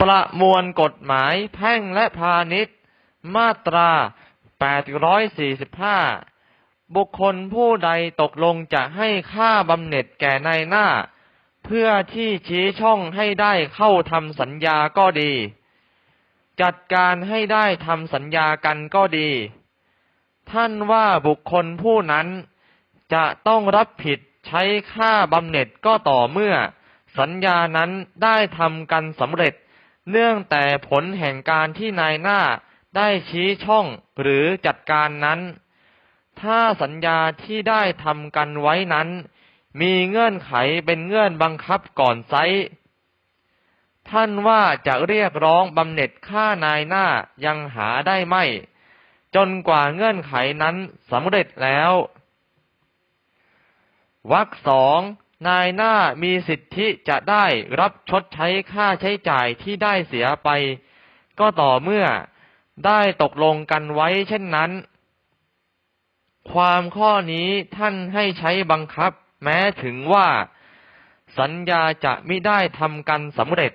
ประมวลกฎหมายแพ่งและพาณิชย์ มาตรา 845 บุคคลผู้ใดตกลงจะให้ค่าบำเหน็จแก่นายหน้า เพื่อที่ชี้ช่องให้ได้เข้าทำสัญญาก็ดี จัดการให้ได้ทำสัญญากันก็ดี ท่านว่าบุคคลผู้นั้นจะต้องรับผิดใช้ค่าบำเหน็จก็ต่อเมื่อสัญญานั้นได้ทำกันสำเร็จ เนื่องแต่ผลแห่งการที่นายหน้าได้ชี้ช่องหรือจัดการนั้น ถ้าสัญญาที่ได้ทำกันไว้นั้น มีเงื่อนไขเป็นเงื่อนบังคับก่อนไซท่านว่าจะเรียกร้องบำเหน็จค่านายหน้ายังหาได้ไม่ จนกว่าเงื่อนไขนั้นสำเร็จแล้ววรรคสอง นายหน้ามีสิทธิจะได้รับชดใช้ค่าใช้จ่ายที่ได้เสียไป ก็ต่อเมื่อได้ตกลงกันไว้เช่นนั้น ความข้อนี้ท่านให้ใช้บังคับ แม้ถึงว่า สัญญาจะไม่ได้ทำกันสำเร็จ